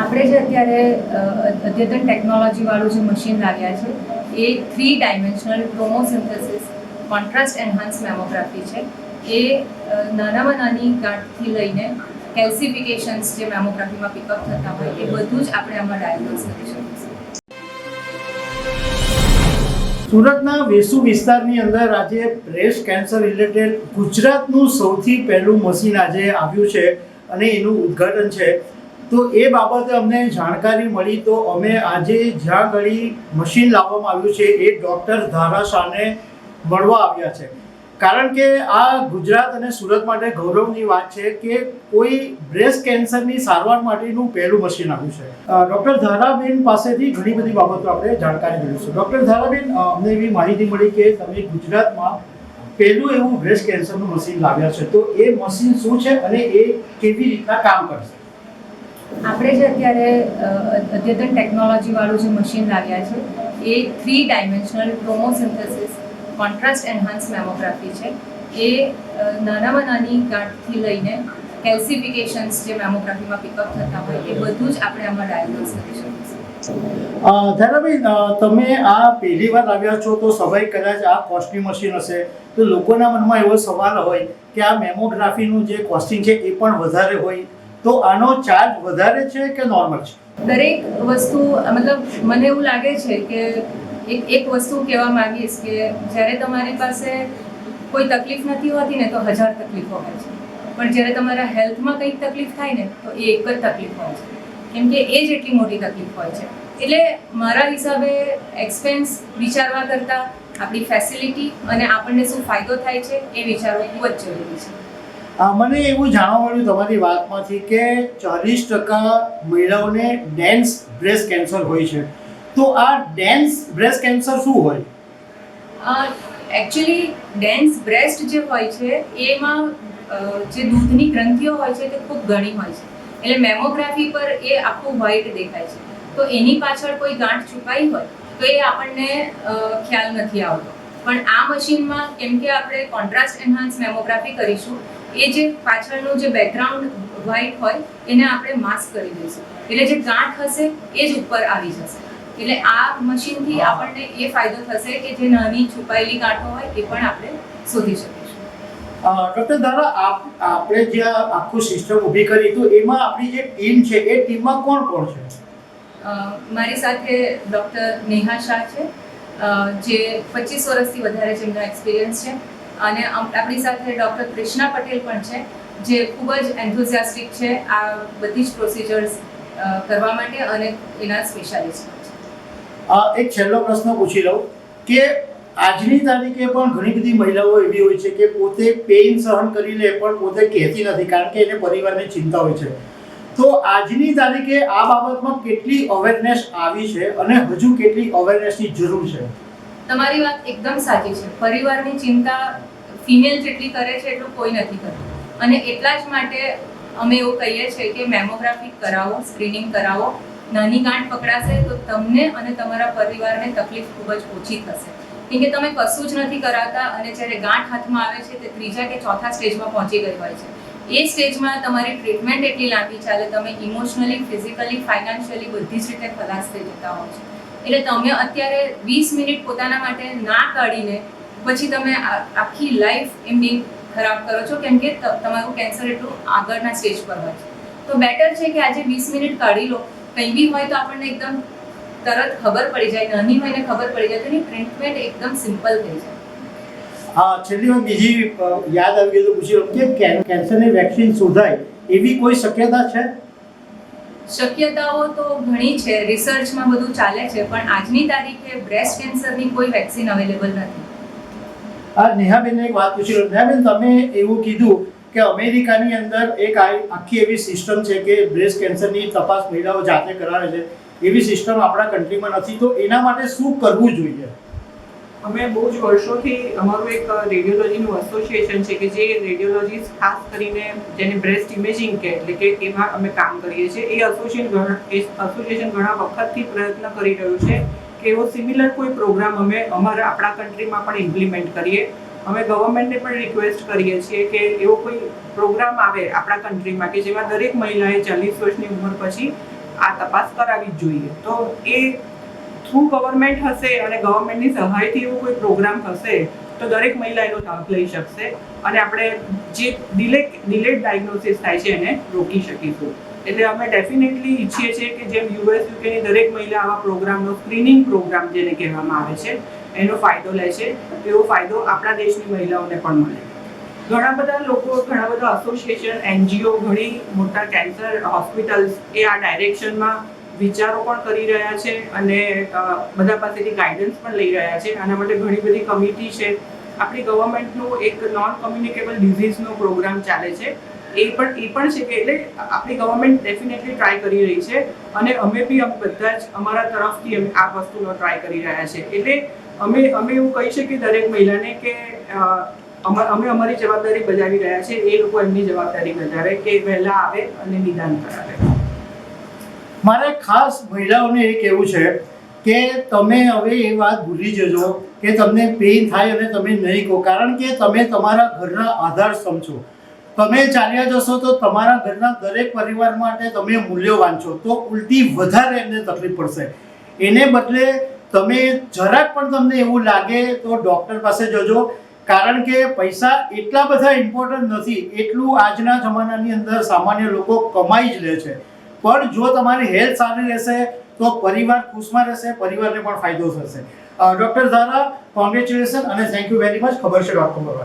આપણે જે અત્યારે અદ્યતન ટેકનોલોજીવાળું જે મશીન લાવ્યા છે, એ three dimensional tomosynthesis contrast enhance mammography છે. એ નાનામાં નાની ગાંઠથી લઈને કેલ્સિફિકેશન્સ જે મેમોગ્રાફીમાં પિકઅપ થતા હોય, એ બધું જ આપણે આમાં ડાયગ્નોઝ કરી શકીશું સુરતના વેસુ વિસ્તારની અંદર આજે બ્રેસ્ટ કેન્સર રિલેટેડ ગુજરાતનું સૌથી પહેલું મશીન આજે આવ્યું છે અને એનું ઉદ્ઘાટન છે. તો એ બાબતે અમને જાણકારી મળી તો અમે આજે જ્યાં ઘડી મશીન લાવવામાં આવ્યું છે એ ડૉક્ટર ધારા શાહને મળવા આવ્યા છે. કારણ કે આ ગુજરાત અને સુરત માટે ગૌરવની વાત છે કે કોઈ બ્રેસ્ટ કેન્સરની સારવાર માટેનું પહેલું મશીન આવ્યું છે. ડૉક્ટર ધારાબેન પાસેથી ઘણી બધી બાબતો આપણે જાણકારી મેળવીશું. ડૉક્ટર ધારાબેન અમને એવી માહિતી મળી કે તમે ગુજરાતમાં પહેલું એવું બ્રેસ્ટ કેન્સરનું મશીન લાવ્યા છે. તો એ મશીન શું છે અને એ કેવી રીતના કામ કરશે? આપણે જે અત્યારે અદ્યતન ટેકનોલોજીવાળું જે મશીન લાવ્યા છે, એ three dimensional tomosynthesis contrast enhance mammography છે. એ નાનામાં નાની ગાંઠથી લઈને કેલ્સિફિકેશન્સ જે મેમોગ્રાફીમાં પિકઅપ થતા હોય, એ બધું જ આપણે આમાં ડાયગ્નોઝ કરી શકીશું ધારાભાઈ તમે આ પહેલી વાર આવ્યા છો, તો સભાઈ કદાચ આ કોસ્ટિંગ મશીન હશે. તો લોકોના મનમાં એવો સવાલ હોય કે આ મેમોગ્રાફીનું જે કોસ્ટિંગ છે, એ પણ વધારે હોય. તો આનો ચાર્જ વધારે છે કે નોર્મલ છે? દરેક વસ્તુ, મતલબ મને એવું લાગે છે કે એક એક વસ્તુ કહેવા માંગીશ કે જ્યારે તમારી પાસે કોઈ તકલીફ નથી હોતી ને તો હજાર તકલીફો હોય છે. પણ જ્યારે તમારા હેલ્થમાં કંઈક તકલીફ થાય ને તો એ એક જ તકલીફ હોય છે. કેમ કે એ જ એટલી મોટી તકલીફ હોય છે. એટલે મારા હિસાબે એક્સપેન્સ વિચારવા કરતાં આપણી ફેસિલિટી અને આપણને શું ફાયદો થાય છે એ વિચારવું ખૂબ જ જરૂરી છે. મને એવું જાણવા મળ્યું તમારી વાતમાંથી કે ચાલીસ ટકા મહિલાઓને ડેન્સ બ્રેસ્ટ કેન્સર હોય છે. તો આ ડેન્સ બ્રેસ્ટ કેન્સર શું હોય? એકચ્યુઅલી ડેન્સ બ્રેસ્ટ જે હોય છે, એમાં જે દૂધની ગ્રંથિઓ હોય છે તે ખૂબ ઘણી હોય છે. એટલે મેમોગ્રાફી પર એ આખું વ્હાઇટ દેખાય છે. તો એની પાછળ કોઈ ગાંઠ છુપાઈ હોય, તો એ આપણને ખ્યાલ નથી આવતો. પણ આ મશીનમાં, કેમ કે આપણે કોન્ટ્રાસ્ટ એન્હાન્સ મેમોગ્રાફી કરીશું એ જે પાછળનું જે બેકગ્રાઉન્ડ વ્હાઇટ હોય એને આપણે માસ્ક કરી દઈશું. એટલે જે ગાંઠ હશે એ જ ઉપર આવી જશે. એટલે આ મશીનથી આપણને એ ફાયદો થશે કે જે નાની છુપાયેલી ગાંઠો હોય એ પણ આપણે શોધી શકીશું. ડૉક્ટર દાદા આપ આપણે જે આખું સિસ્ટમ ઊભી કરી તો એમાં આપણી જે ટીમ છે એ ટીમમાં કોણ કોણ છે? મારી સાથે ડૉક્ટર નેહા શાહ છે. જે પચીસ વર્ષથી વધારે જેમનો એક્સપિરિયન્સ છે. અને આપણી સાથે ડૉક્ટર કૃષ્ણા પટેલ પણ છે, જે ખૂબ જ એન્થુઝિયાસ્ટિક છે આ બધી જ પ્રોસિજર્સ કરવા માટે અને એના સ્પેશિયાલિસ્ટ છે. એક છેલ્લો પ્રશ્ન પૂછી લઉં કે આજની તારીખે પણ ઘણી બધી મહિલાઓ એવી હોય છે કે પોતે પેઇન સહન કરી લે પણ પોતે કહેતી નથી કારણ કે એને પરિવારની ચિંતા હોય છે. તો આજની તારીખે આ બાબતમાં કેટલી અવેરનેસ આવી છે અને હજુ કેટલી અવેરનેસની જરૂર છે? તમારી વાત એકદમ સાચી છે. પરિવારની ચિંતા ફિમેલ જેટલી કરે છે એટલું કોઈ નથી કરતું. અને એટલા જ માટે અમે એવું કહીએ છીએ કે મેમોગ્રાફી કરાવો સ્ક્રીનિંગ કરાવો. નાની ગાંઠ પકડાશે તો તમને અને તમારા પરિવારને તકલીફ ખૂબ જ ઓછી થશે. કેમ કે તમે કશું જ નથી કરાતા અને જ્યારે ગાંઠ હાથમાં આવે છે તે ત્રીજા કે ચોથા સ્ટેજમાં પહોંચી ગઈ હોય છે. એ સ્ટેજમાં તમારી ટ્રીટમેન્ટ એટલી લાંબી ચાલે તમે ઇમોશનલી ફિઝિકલી ફાઇનાન્શિયલી બધી જ રીતે ખલાસ થઈ જતા હો છો. એટલે તમે અત્યારે વીસ મિનિટ પોતાના માટે ના કાઢીને પછી તમે આખી લાઈફ એમની ખરાબ કરો છો, કેમ કે તમારું કેન્સર એટલું આગળના સ્ટેજ પર હોય છે. તો બેટર છે કે આજે વીસ મિનિટ કાઢી લો. કંઈ બી હોય તો આપણને એકદમ તરત ખબર પડી જાય, નાની હોય ને ખબર પડી જાય, તો એની ટ્રીટમેન્ટ એકદમ સિમ્પલ થઈ જાય. હા, છેલ્લી વાર બીજી યાદ આવી ગઈ તો પૂછી લઉં કે- કેન્સરની વેક્સિન શોધાય એવી કોઈ શક્યતા છે? શક્યતાઓ તો ઘણી છે રિસર્ચમાં બધું ચાલે છે, પણ આજની તારીખે બ્રેસ્ટ કેન્સરની કોઈ વેક્સિન અવેલેબલ નથી. આ નેહાબેનને એક વાત પૂછી નેહાબેન, તમે એવું કીધું કે અમેરિકાની અંદર એક આખી એવી સિસ્ટમ છે કે બ્રેસ્ટ કેન્સરની તપાસ મહિલાઓ જાતે કરાવે છે. એવી સિસ્ટમ આપણા કન્ટ્રીમાં નથી. તો એના માટે શું કરવું જોઈએ? અમે બહુ જ વર્ષોથી અમારું એક રેડિયોલોજીનું એસોસિએશન છે કે જે રેડિયોલોજીસ્ટ ખાસ કરીને જેને બ્રેસ્ટ ઇમેજિંગ કે એટલે કે એમાં અમે કામ કરીએ છીએ. એ એસોસિએશન ઘણા એસોસિએશન ઘણા વખતથી પ્રયત્ન કરી રહ્યું છે કે એવો સિમિલર કોઈ પ્રોગ્રામ અમે અમારા આપણા કન્ટ્રીમાં પણ ઇમ્પ્લિમેન્ટ કરીએ. અમે ગવર્મેન્ટને પણ રિક્વેસ્ટ કરીએ છીએ કે એવો કોઈ પ્રોગ્રામ આવે આપણા કન્ટ્રીમાં કે જેમાં દરેક મહિલાએ ચાલીસ વર્ષની ઉંમર પછી આ તપાસ કરાવી જ જોઈએ. તો એ થ્રુ ગવર્મેન્ટ હશે અને ગવર્મેન્ટની સહાયથી એવો કોઈ પ્રોગ્રામ હશે તો દરેક મહિલા એનો લાભ લઈ શકશે અને આપણે જે ડિલે ડિલેડ ડાયગ્નોસિસ થાય છે એને રોકી શકીશું. એટલે અમે ડેફિનેટલી ઈચ્છીએ છીએ કે જેમ યુએસ યુકેની દરેક મહિલા આવા પ્રોગ્રામનો સ્ક્રીનિંગ પ્રોગ્રામ જેને કહેવામાં આવે છે, એનો ફાયદો લે છે, એવો ફાયદો આપણા દેશની મહિલાઓને પણ મળે. ઘણા બધા લોકો, ઘણા બધા એસોસિએશન એનજીઓ ઘણી મોટા કેન્સર હોસ્પિટલ્સ એ આ ડાયરેક્શનમાં વિચારો પણ કરી રહ્યા છે અને બધા પાસેથી ગાઈડન્સ પણ લઈ રહ્યા છે. આના માટે ઘણી બધી કમિટી છે. આપણી ગવર્મેન્ટનું એક નોન કમ્યુનિકેબલ ડિઝીઝનો પ્રોગ્રામ ચાલે છે. એ પણ એ પણ છે કે એટલે આપણી ગવર્મેન્ટ ડેફિનેટલી ટ્રાય કરી રહી છે અને અમે બી અમે બધા જ અમારા તરફથી અમે આ વસ્તુનો ટ્રાય કરી રહ્યા છે. એટલે અમે અમે એવું કહી શકીએ દરેક મહિલાને કે અમે અમારી જવાબદારી બજાવી રહ્યા છે. એ લોકો એમની જવાબદારી બજાવે કે વહેલા આવે અને નિદાન કરાવે. મારે ખાસ મહિલાઓને એ કહેવું છે કે તમે હવે એ વાત ભૂલી જજો કે તમને પેઇન થાય અને તમે નહીં કહો. કારણ કે તમે તમારા ઘરના આધાર સમજો તમે ચાલ્યા જશો તો તમારા ઘરના દરેક પરિવાર માટે તમે મૂલ્યવાન છો. તો ઉલટી વધારે એમને તકલીફ પડશે. એને બદલે તમે જરાક પણ તમને એવું લાગે તો ડૉક્ટર પાસે જજો. કારણ કે પૈસા એટલા બધા ઇમ્પોર્ટન્ટ નથી. એટલું આજના જમાનાની અંદર સામાન્ય લોકો કમાઈ જ લે છે. પણ જો તમારી હેલ્થ સારી રહેશે, તો પરિવાર ખુશમાં રહેશે, પરિવારને પણ ફાયદો થશે. ડૉક્ટર ઝારા કોંગ્રેચ્યુલેશન અને થેન્ક યુ વેરી મચ. ખબર છે ડોક્ટર પર